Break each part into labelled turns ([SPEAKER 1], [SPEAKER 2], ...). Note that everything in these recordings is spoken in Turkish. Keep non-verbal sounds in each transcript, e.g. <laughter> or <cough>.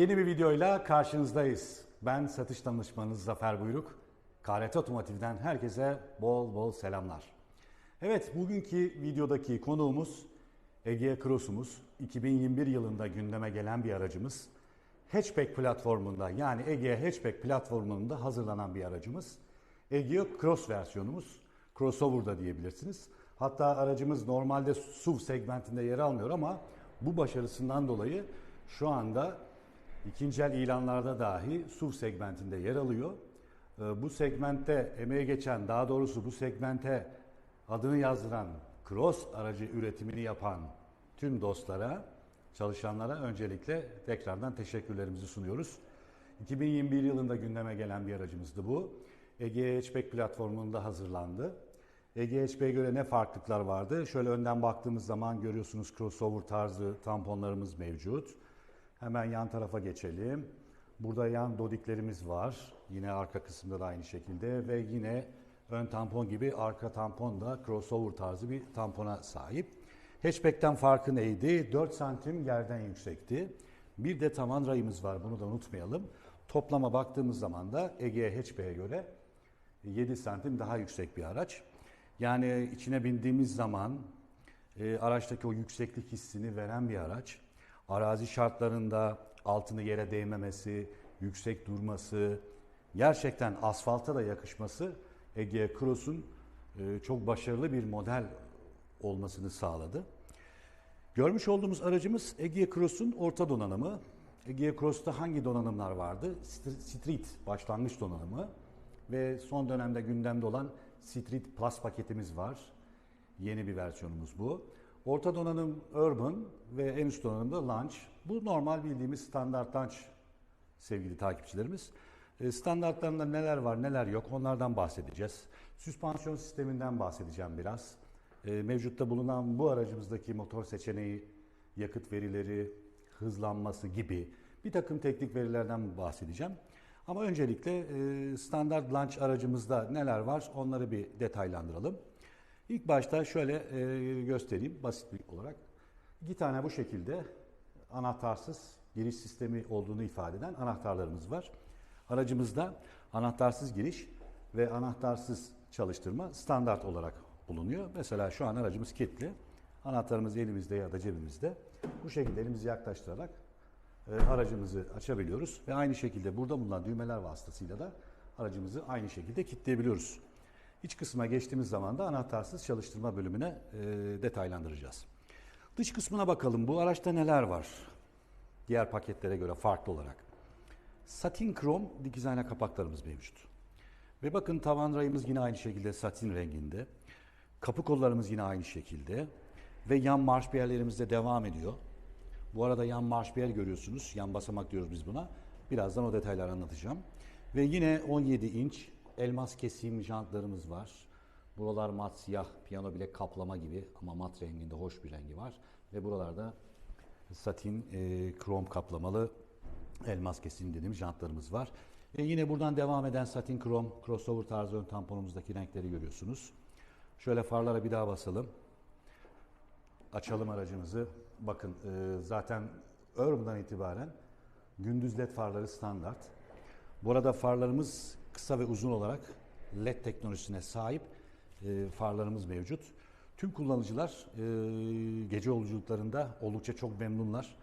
[SPEAKER 1] Yeni bir videoyla karşınızdayız. Ben satış danışmanınız Zafer Buyruk. KRT Otomotiv'den herkese bol bol selamlar. Evet, bugünkü videodaki konuğumuz Egea Cross'umuz. 2021 yılında gündeme gelen bir aracımız. Hatchback platformunda yani Egea Hatchback platformunda hazırlanan bir aracımız. Egea Cross versiyonumuz. Crossover da diyebilirsiniz. Hatta aracımız normalde SUV segmentinde yer almıyor ama bu başarısından dolayı şu anda ikinci el ilanlarda dahi SUV segmentinde yer alıyor. Ee, Bu segmentte emeğe geçen, daha doğrusu bu segmente adını yazdıran, Cross aracı üretimini yapan tüm dostlara, çalışanlara öncelikle tekrardan teşekkürlerimizi sunuyoruz. 2021 yılında gündeme gelen bir aracımızdı bu. Ege Hatchback platformunda hazırlandı. Ege Hatchback'e göre ne farklılıklar vardı? Şöyle önden baktığımız zaman görüyorsunuz crossover tarzı tamponlarımız mevcut. Hemen yan tarafa geçelim. Burada yan dodiklerimiz var. Yine arka kısımda da aynı şekilde ve yine ön tampon gibi arka tampon da crossover tarzı bir tampona sahip. Hatchback'ten farkı neydi? 4 santim yerden yüksekti. Bir de tavan rayımız var bunu da unutmayalım. Toplama baktığımız zaman da Ege Hatchback'e göre 7 santim daha yüksek bir araç. Yani içine bindiğimiz zaman e, araçtaki o yükseklik hissini veren bir araç. Arazi şartlarında altını yere değmemesi, yüksek durması, gerçekten asfalta da yakışması Ege Cross'un e, çok başarılı bir model olmasını sağladı. Görmüş olduğumuz aracımız Egea Cross'un orta donanımı. Egea Cross'ta hangi donanımlar vardı? St- Street başlangıç donanımı ve son dönemde gündemde olan Street Plus paketimiz var. Yeni bir versiyonumuz bu. Orta donanım Urban ve en üst donanım da Launch. Bu normal bildiğimiz standart Launch sevgili takipçilerimiz. E, Standartlarında neler var neler yok onlardan bahsedeceğiz. Süspansiyon sisteminden bahsedeceğim biraz. E, Mevcutta bulunan bu aracımızdaki motor seçeneği, yakıt verileri, hızlanması gibi bir takım teknik verilerden bahsedeceğim. Ama öncelikle e, standart launch aracımızda neler var onları bir detaylandıralım. İlk başta şöyle e, göstereyim basit bir olarak. İki tane bu şekilde anahtarsız giriş sistemi olduğunu ifade eden anahtarlarımız var. Aracımızda anahtarsız giriş ve anahtarsız çalıştırma standart olarak bulunuyor. Mesela şu an aracımız kilitli. Anahtarımız elimizde ya da cebimizde. Bu şekilde elimizi yaklaştırarak e, aracımızı açabiliyoruz ve aynı şekilde burada bulunan düğmeler vasıtasıyla da aracımızı aynı şekilde kilitleyebiliyoruz. İç kısma geçtiğimiz zaman da anahtarsız çalıştırma bölümüne e, detaylandıracağız. Dış kısmına bakalım. Bu araçta neler var? Diğer paketlere göre farklı olarak. Satin krom dikiz ayna kapaklarımız mevcut. Ve bakın tavan rayımız yine aynı şekilde satin renginde. Kapı kollarımız yine aynı şekilde. Ve yan marş yerlerimiz de devam ediyor. Bu arada yan marş bir yer görüyorsunuz. Yan basamak diyoruz biz buna. Birazdan o detayları anlatacağım. Ve yine 17 inç elmas kesim jantlarımız var. Buralar mat siyah piyano bilek kaplama gibi ama mat renginde hoş bir rengi var. Ve buralarda satin e, krom kaplamalı elmas kesim dediğimiz jantlarımız var. E, yine buradan devam eden satin krom crossover tarzı ön tamponumuzdaki renkleri görüyorsunuz. Şöyle farlara bir daha basalım. Açalım aracımızı. Bakın e, zaten Urban'dan itibaren gündüz led farları standart. Bu arada farlarımız kısa ve uzun olarak led teknolojisine sahip e, farlarımız mevcut. Tüm kullanıcılar e, gece yolculuklarında oldukça çok memnunlar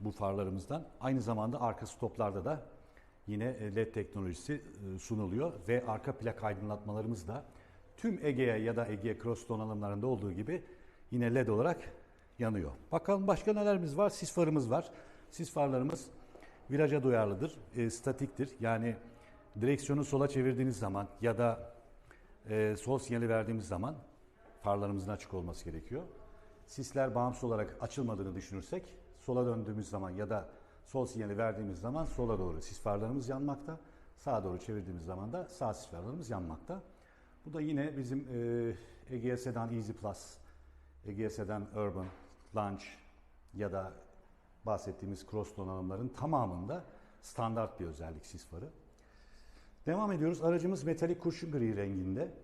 [SPEAKER 1] bu farlarımızdan. Aynı zamanda arka stoplarda da yine led teknolojisi e, sunuluyor ve arka plak aydınlatmalarımız da tüm Egea ya da Egea Cross donanımlarında olduğu gibi yine led olarak yanıyor. Bakalım başka nelerimiz var? Sis farımız var. Sis farlarımız viraja duyarlıdır, e, statiktir. Yani direksiyonu sola çevirdiğiniz zaman ya da e, sol sinyali verdiğimiz zaman farlarımızın açık olması gerekiyor. Sisler bağımsız olarak açılmadığını düşünürsek sola döndüğümüz zaman ya da sol sinyali verdiğimiz zaman sola doğru sis farlarımız yanmakta. Sağa doğru çevirdiğimiz zaman da sağ sis farlarımız yanmakta. Bu da yine bizim e, Egea Sedan Easy Plus, Egea Sedan Urban, Launch ya da bahsettiğimiz cross donanımların tamamında standart bir özellik sis farı. Devam ediyoruz. Aracımız metalik kurşun gri renginde.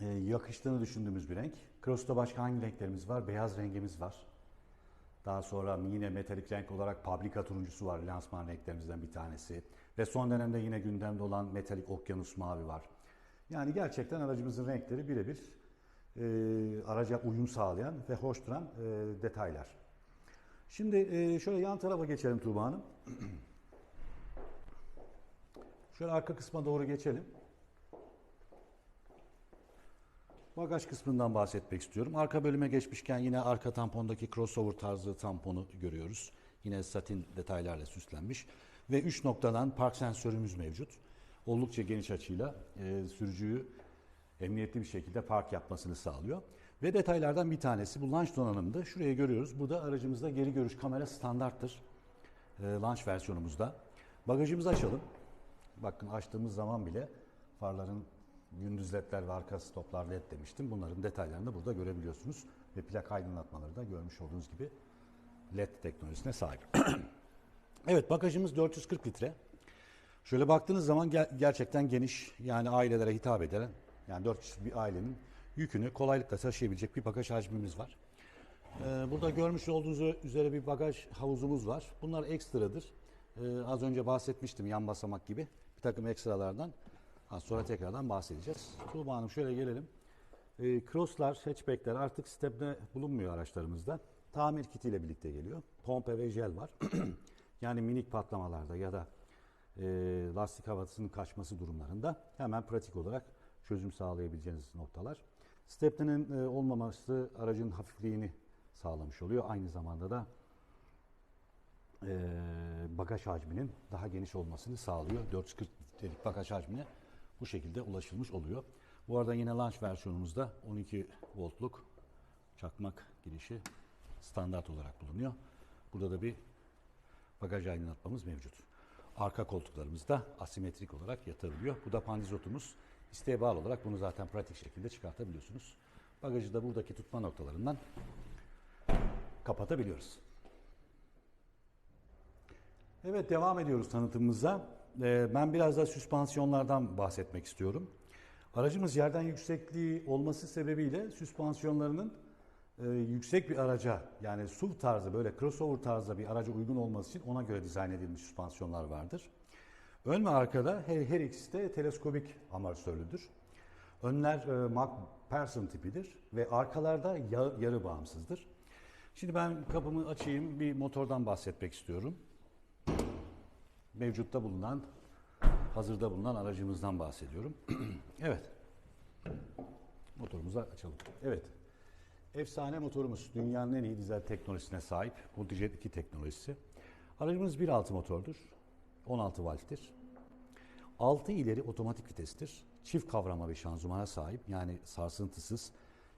[SPEAKER 1] Ee, yakıştığını düşündüğümüz bir renk. Cross'ta başka hangi renklerimiz var? Beyaz rengimiz var. Daha sonra yine metalik renk olarak paprika turuncusu var lansman renklerimizden bir tanesi. Ve son dönemde yine gündemde olan metalik okyanus mavi var. Yani gerçekten aracımızın renkleri birebir e, araca uyum sağlayan ve hoş duran e, detaylar. Şimdi e, şöyle yan tarafa geçelim Tuğba Hanım. <clears throat> Şöyle arka kısma doğru geçelim. Bagaj kısmından bahsetmek istiyorum. Arka bölüme geçmişken yine arka tampondaki crossover tarzı tamponu görüyoruz. Yine satin detaylarla süslenmiş. Ve 3 noktadan park sensörümüz mevcut. Oldukça geniş açıyla e, sürücüyü emniyetli bir şekilde park yapmasını sağlıyor. Ve detaylardan bir tanesi bu launch donanımında. Şuraya görüyoruz. Burada aracımızda geri görüş kamera standarttır. E, launch versiyonumuzda. Bagajımızı açalım. Bakın açtığımız zaman bile farların gündüz ledler ve arka stoplar led demiştim. Bunların detaylarını da burada görebiliyorsunuz. Ve plak aydınlatmaları da görmüş olduğunuz gibi led teknolojisine sahip. <clears throat> evet bagajımız 440 litre. Şöyle baktığınız zaman ger- gerçekten geniş yani ailelere hitap eden yani 4 kişilik bir ailenin yükünü kolaylıkla taşıyabilecek bir bagaj hacmimiz var. Ee, burada görmüş olduğunuz üzere bir bagaj havuzumuz var. Bunlar ekstradır. Ee, az önce bahsetmiştim yan basamak gibi takım ekstralardan. Az sonra tekrardan bahsedeceğiz. Tuğba Hanım şöyle gelelim. Ee, crosslar, hatchbackler artık stepne bulunmuyor araçlarımızda. Tamir kitiyle birlikte geliyor. Pompe ve jel var. <clears throat> yani minik patlamalarda ya da e, lastik havasının kaçması durumlarında hemen pratik olarak çözüm sağlayabileceğiniz noktalar. Stepne'nin e, olmaması aracın hafifliğini sağlamış oluyor. Aynı zamanda da e, bagaj hacminin daha geniş olmasını sağlıyor. 440 litrelik bagaj hacmine bu şekilde ulaşılmış oluyor. Bu arada yine launch versiyonumuzda 12 voltluk çakmak girişi standart olarak bulunuyor. Burada da bir bagaj aydınlatmamız mevcut. Arka koltuklarımız da asimetrik olarak yatabiliyor. Bu da pandizotumuz. İsteğe bağlı olarak bunu zaten pratik şekilde çıkartabiliyorsunuz. Bagajı da buradaki tutma noktalarından kapatabiliyoruz. Evet devam ediyoruz tanıtımımıza. Ee, ben biraz da süspansiyonlardan bahsetmek istiyorum. Aracımız yerden yüksekliği olması sebebiyle süspansiyonlarının e, yüksek bir araca yani SUV tarzı böyle crossover tarzda bir araca uygun olması için ona göre dizayn edilmiş süspansiyonlar vardır. Ön ve arkada her, her ikisi de teleskobik amortisörlüdür. Önler e, McPherson tipidir ve arkalarda ya- yarı bağımsızdır. Şimdi ben kapımı açayım bir motordan bahsetmek istiyorum. Mevcutta bulunan, hazırda bulunan aracımızdan bahsediyorum. <clears throat> evet. Motorumuzu açalım. Evet. Efsane motorumuz. Dünyanın en iyi dizel teknolojisine sahip. Multijet 2 teknolojisi. Aracımız 1.6 motordur. 16 valttir. 6 ileri otomatik vitestir. Çift kavrama bir şanzımana sahip. Yani sarsıntısız,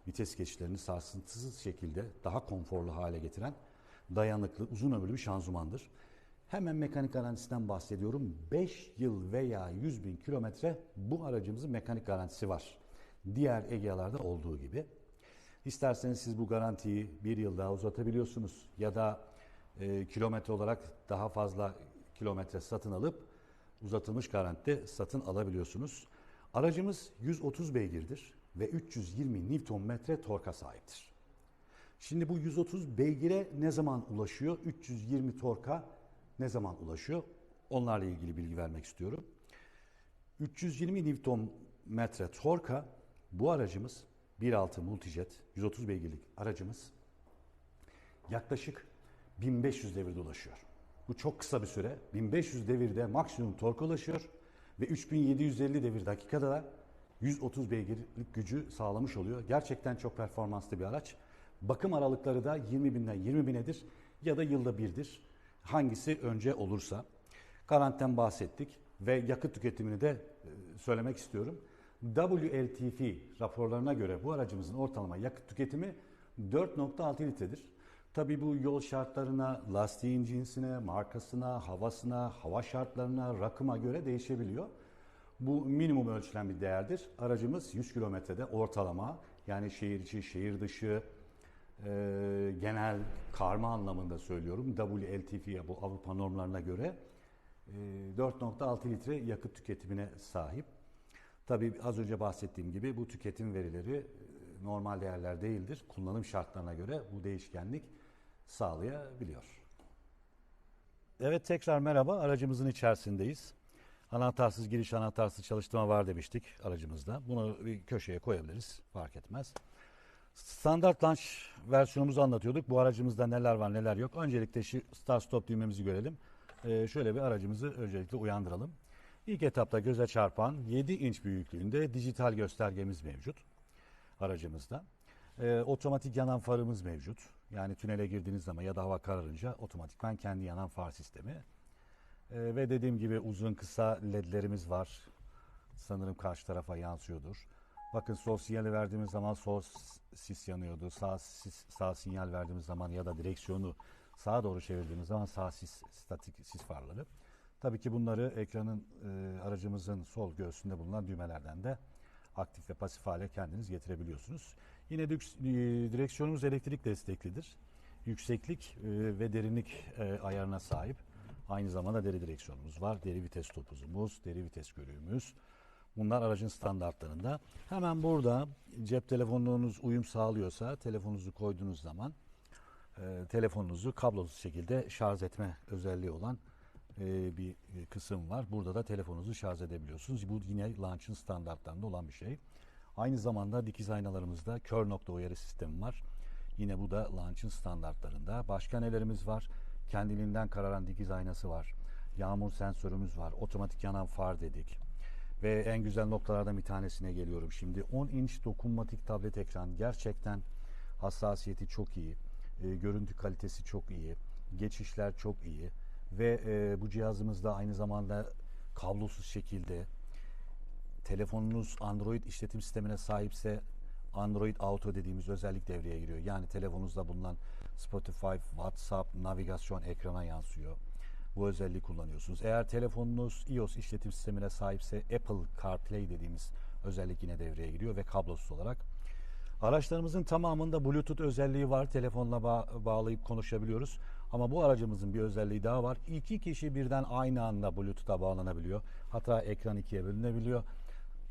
[SPEAKER 1] vites geçişlerini sarsıntısız şekilde daha konforlu hale getiren dayanıklı, uzun ömürlü bir şanzımandır. Hemen mekanik garantisinden bahsediyorum. 5 yıl veya 100 bin kilometre bu aracımızın mekanik garantisi var. Diğer Egea'larda olduğu gibi. İsterseniz siz bu garantiyi bir yıl daha uzatabiliyorsunuz ya da e, kilometre olarak daha fazla kilometre satın alıp uzatılmış garantide satın alabiliyorsunuz. Aracımız 130 beygirdir ve 320 Nm torka sahiptir. Şimdi bu 130 beygire ne zaman ulaşıyor? 320 torka ne zaman ulaşıyor? Onlarla ilgili bilgi vermek istiyorum. 320 Nm torka bu aracımız 1.6 Multijet 130 beygirlik aracımız yaklaşık 1500 devirde ulaşıyor. Bu çok kısa bir süre. 1500 devirde maksimum tork ulaşıyor ve 3750 devir dakikada da 130 beygirlik gücü sağlamış oluyor. Gerçekten çok performanslı bir araç. Bakım aralıkları da 20 binden 20 binedir ya da yılda birdir. Hangisi önce olursa. Garantiden bahsettik ve yakıt tüketimini de e, söylemek istiyorum. WLTP raporlarına göre bu aracımızın ortalama yakıt tüketimi 4.6 litredir. Tabi bu yol şartlarına, lastiğin cinsine, markasına, havasına, hava şartlarına, rakıma göre değişebiliyor. Bu minimum ölçülen bir değerdir. Aracımız 100 kilometrede ortalama yani şehir içi, şehir dışı, e, genel karma anlamında söylüyorum. WLTP bu Avrupa normlarına göre e, 4.6 litre yakıt tüketimine sahip. Tabii az önce bahsettiğim gibi bu tüketim verileri e, normal değerler değildir. Kullanım şartlarına göre bu değişkenlik sağlayabiliyor. Evet tekrar merhaba. Aracımızın içerisindeyiz. Anahtarsız giriş, anahtarsız çalıştırma var demiştik aracımızda. Bunu bir köşeye koyabiliriz. Fark etmez. Standart launch versiyonumuzu anlatıyorduk. Bu aracımızda neler var neler yok. Öncelikle şu start stop düğmemizi görelim. Ee, şöyle bir aracımızı öncelikle uyandıralım. İlk etapta göze çarpan 7 inç büyüklüğünde dijital göstergemiz mevcut aracımızda. Ee, otomatik yanan farımız mevcut. Yani tünele girdiğiniz zaman ya da hava kararınca otomatikman kendi yanan far sistemi. Ee, ve dediğim gibi uzun kısa ledlerimiz var. Sanırım karşı tarafa yansıyordur. Bakın sol sinyali verdiğimiz zaman sol sis yanıyordu. Sağ, sis, sağ sinyal verdiğimiz zaman ya da direksiyonu sağa doğru çevirdiğimiz zaman sağ sis, statik sis farları. Tabii ki bunları ekranın e, aracımızın sol göğsünde bulunan düğmelerden de aktif ve pasif hale kendiniz getirebiliyorsunuz. Yine dük- e, direksiyonumuz elektrik desteklidir. Yükseklik e, ve derinlik e, ayarına sahip. Aynı zamanda deri direksiyonumuz var. Deri vites topuzumuz, deri vites görüğümüz. Bunlar aracın standartlarında. Hemen burada cep telefonunuz uyum sağlıyorsa telefonunuzu koyduğunuz zaman e, telefonunuzu kablosuz şekilde şarj etme özelliği olan e, bir kısım var. Burada da telefonunuzu şarj edebiliyorsunuz. Bu yine launch'ın standartlarında olan bir şey. Aynı zamanda dikiz aynalarımızda kör nokta uyarı sistemi var. Yine bu da launch'ın standartlarında. Başka nelerimiz var? Kendiliğinden kararan dikiz aynası var. Yağmur sensörümüz var. Otomatik yanan far dedik. Ve en güzel noktalardan bir tanesine geliyorum şimdi. 10 inç dokunmatik tablet ekran gerçekten hassasiyeti çok iyi. E, görüntü kalitesi çok iyi. Geçişler çok iyi. Ve e, bu cihazımızda aynı zamanda kablosuz şekilde telefonunuz Android işletim sistemine sahipse Android Auto dediğimiz özellik devreye giriyor. Yani telefonunuzda bulunan Spotify, WhatsApp, navigasyon ekrana yansıyor. Bu özelliği kullanıyorsunuz. Eğer telefonunuz iOS işletim sistemine sahipse Apple CarPlay dediğimiz özellik yine devreye giriyor ve kablosuz olarak. Araçlarımızın tamamında Bluetooth özelliği var. Telefonla ba- bağlayıp konuşabiliyoruz. Ama bu aracımızın bir özelliği daha var. İki kişi birden aynı anda Bluetooth'a bağlanabiliyor. Hatta ekran ikiye bölünebiliyor.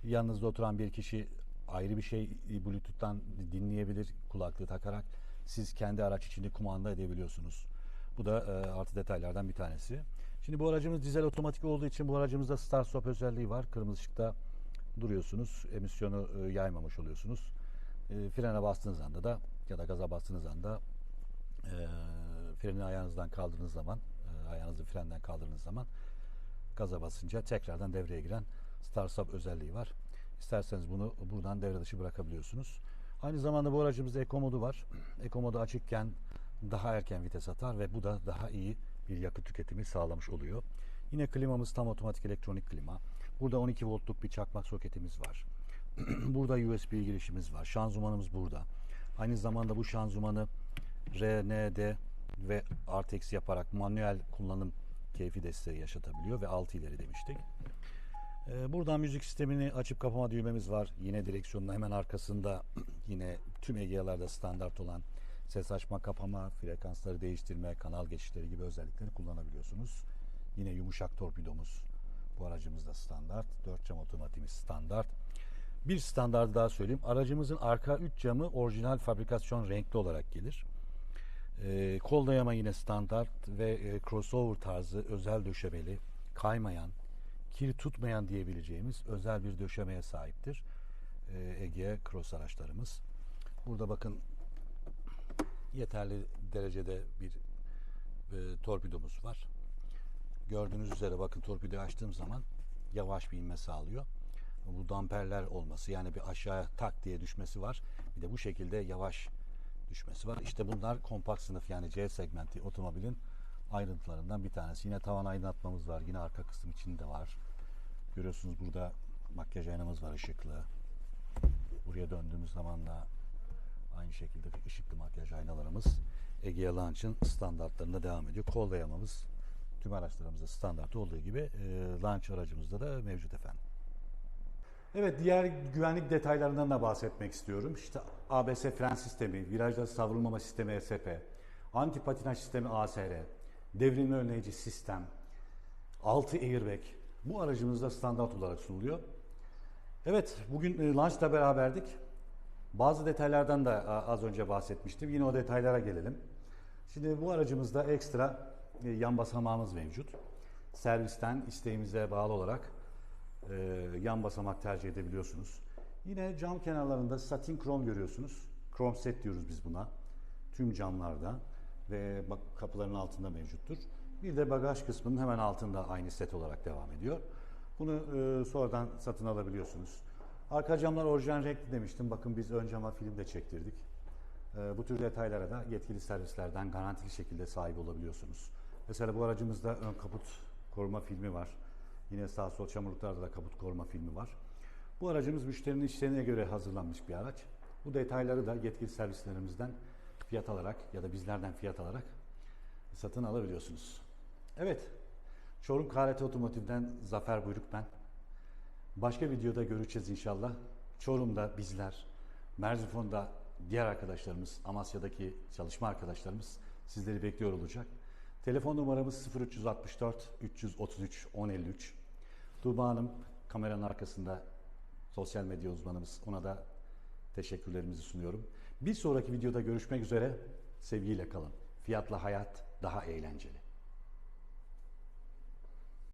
[SPEAKER 1] Yanınızda oturan bir kişi ayrı bir şey Bluetooth'tan dinleyebilir kulaklığı takarak. Siz kendi araç içinde kumanda edebiliyorsunuz. Bu da e, artı detaylardan bir tanesi. Şimdi bu aracımız dizel otomatik olduğu için bu aracımızda start stop özelliği var. Kırmızı ışıkta duruyorsunuz. Emisyonu e, yaymamış oluyorsunuz. E, frene bastığınız anda da ya da gaza bastığınız anda e, freni ayağınızdan kaldırdığınız zaman e, ayağınızı frenden kaldırdığınız zaman gaza basınca tekrardan devreye giren start stop özelliği var. İsterseniz bunu buradan devre dışı bırakabiliyorsunuz. Aynı zamanda bu aracımızda Eco modu var. Eco modu açıkken daha erken vites atar ve bu da daha iyi bir yakıt tüketimi sağlamış oluyor. Yine klimamız tam otomatik elektronik klima. Burada 12 voltluk bir çakmak soketimiz var. <clears throat> burada USB girişimiz var. Şanzımanımız burada. Aynı zamanda bu şanzımanı RND ve RTX yaparak manuel kullanım keyfi desteği yaşatabiliyor ve 6 ileri demiştik. Ee, Buradan müzik sistemini açıp kapama düğmemiz var. Yine direksiyonun hemen arkasında <clears throat> yine tüm Egea'larda standart olan ses açma, kapama, frekansları değiştirme, kanal geçişleri gibi özellikleri kullanabiliyorsunuz. Yine yumuşak torpidomuz bu aracımızda standart. Dört cam otomatiğimiz standart. Bir standart daha söyleyeyim. Aracımızın arka üç camı orijinal fabrikasyon renkli olarak gelir. Ee, kol dayama yine standart ve e, crossover tarzı özel döşemeli, kaymayan, kir tutmayan diyebileceğimiz özel bir döşemeye sahiptir. Ee, Egea Cross araçlarımız. Burada bakın yeterli derecede bir e, torpidomuz var. Gördüğünüz üzere bakın torpidoyu açtığım zaman yavaş bir inme sağlıyor. Bu damperler olması yani bir aşağıya tak diye düşmesi var. Bir de bu şekilde yavaş düşmesi var. İşte bunlar kompakt sınıf yani C segmenti otomobilin ayrıntılarından bir tanesi. Yine tavan aydınlatmamız var. Yine arka kısım içinde var. Görüyorsunuz burada makyaj aynamız var ışıklı. Buraya döndüğümüz zaman da aynı şekilde ışıklı makyaj aynalarımız Egea Launch'ın standartlarında devam ediyor. Kol dayamamız tüm araçlarımızda standart olduğu gibi e, Launch aracımızda da mevcut efendim. Evet diğer güvenlik detaylarından da bahsetmek istiyorum. İşte ABS fren sistemi, virajda savrulmama sistemi ESP, anti patinaj sistemi ASR, devrilme önleyici sistem, 6 airbag bu aracımızda standart olarak sunuluyor. Evet bugün e, launchla beraberdik. Bazı detaylardan da az önce bahsetmiştim. Yine o detaylara gelelim. Şimdi bu aracımızda ekstra e, yan basamağımız mevcut. Servisten isteğimize bağlı olarak e, yan basamak tercih edebiliyorsunuz. Yine cam kenarlarında satin krom görüyorsunuz. Krom set diyoruz biz buna. Tüm camlarda ve kapıların altında mevcuttur. Bir de bagaj kısmının hemen altında aynı set olarak devam ediyor. Bunu e, sonradan satın alabiliyorsunuz. Arka camlar orijinal renkli demiştim. Bakın biz ön cama film de çektirdik. E, bu tür detaylara da yetkili servislerden garantili şekilde sahip olabiliyorsunuz. Mesela bu aracımızda ön kaput koruma filmi var. Yine sağ sol çamurluklarda da kaput koruma filmi var. Bu aracımız müşterinin isteğine göre hazırlanmış bir araç. Bu detayları da yetkili servislerimizden fiyat alarak ya da bizlerden fiyat alarak satın alabiliyorsunuz. Evet, Çorum KRT Otomotiv'den Zafer Buyruk ben. Başka videoda görüşeceğiz inşallah. Çorum'da bizler, Merzifon'da diğer arkadaşlarımız, Amasya'daki çalışma arkadaşlarımız sizleri bekliyor olacak. Telefon numaramız 0364 333 1053. Tuğba Hanım kameranın arkasında sosyal medya uzmanımız. Ona da teşekkürlerimizi sunuyorum. Bir sonraki videoda görüşmek üzere. Sevgiyle kalın. Fiyatla hayat daha eğlenceli.